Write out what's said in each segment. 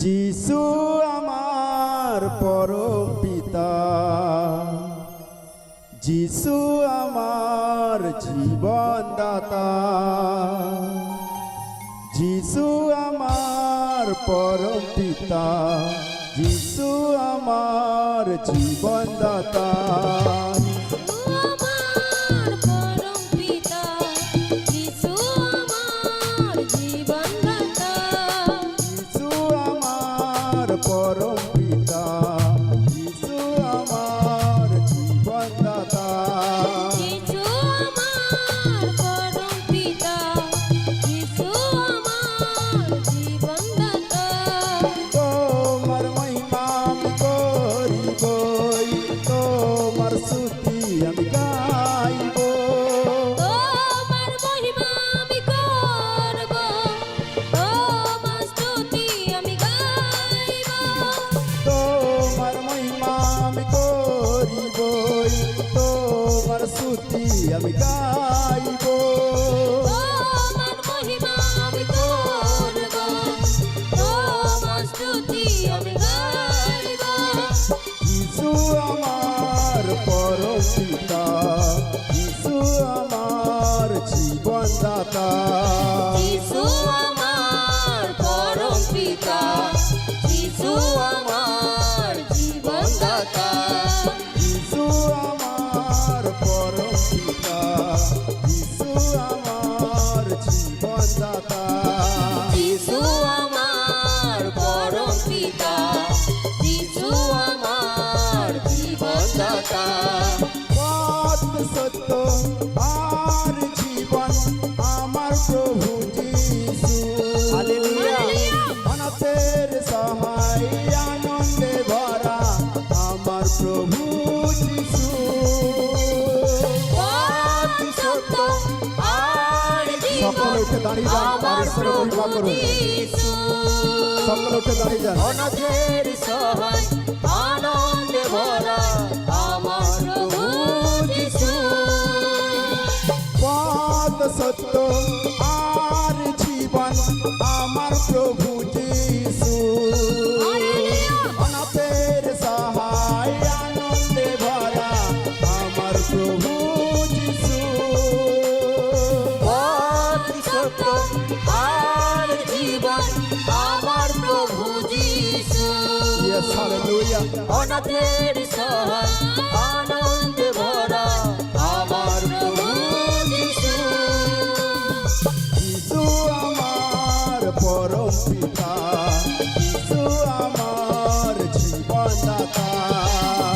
যিসু আমার পরম পিতা যিসু আমার জীবনদাতা। যিসু আমার পরম পিতা যিসু আমার জীবনদাতা। माता Rosita. উঠে দাঁড়িয়ে যান তার ঈশ্বরের মহিমা করুন। দাঁড়িয়ে যান। অনাথের সহায় আনন্দে ভরা আমার প্রভু যিশু পাদ সত্য দাতা যিশু আমার জীবন দাতা।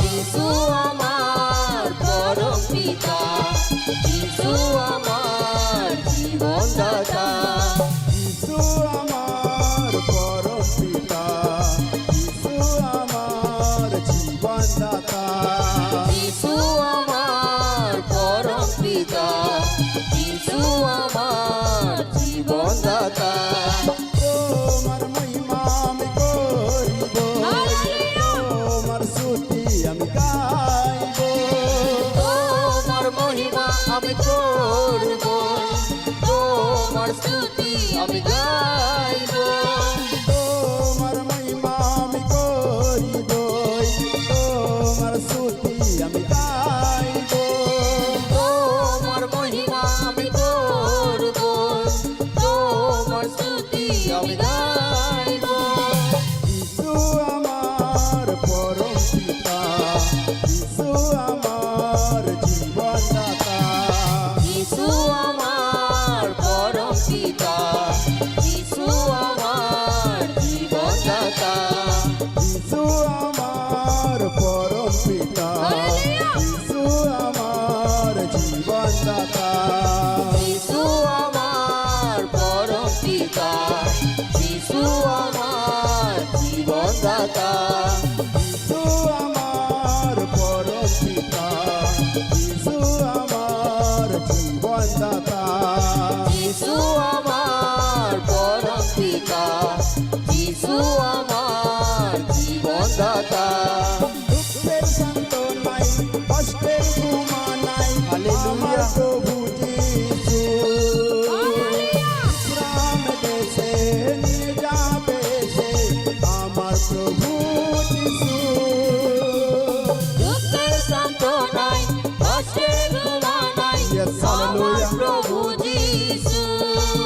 যিশু আমার পরম পিতা যিশু আমার জীবন দাতা। যিশু আমার পরম পিতা যিশু আমার জীবন দাতা। I'll be good.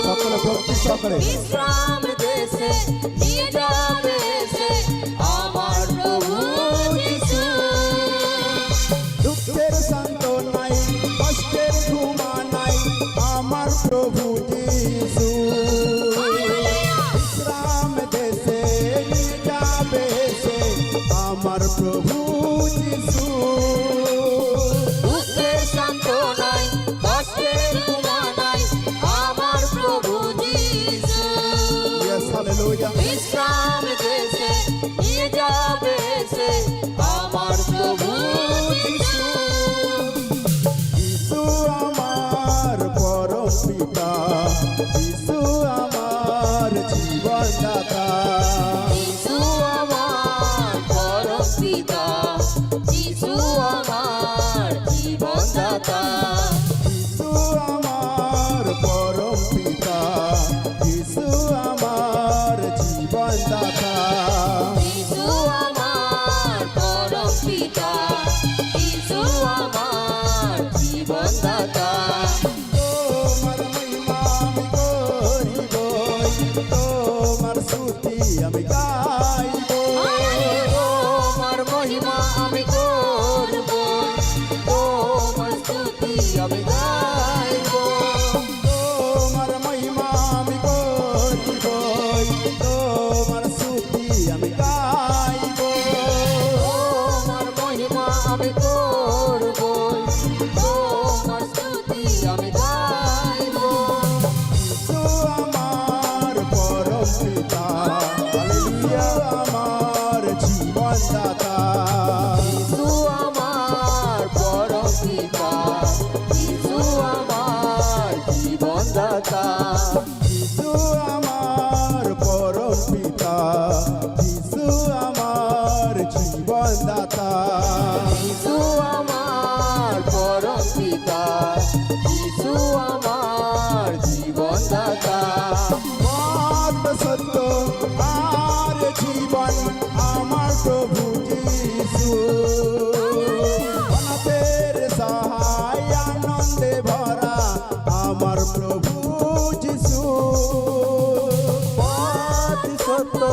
সকলে ভক্তি সকলে বিশ্রাম দেশে নিয়ে যায় হইয়া বিশ্রাম দেশে নিয়ে যাবে সে আমার প্রভু যিশু যিশু আমার পরম পিতা যিশু আমার জীবনদাতা যিশু আমার পরম পিতা যিশু আমার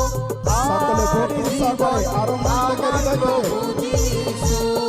সকলে ভক্তি সহকারে আরম্ভ করিতে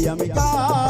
me a me car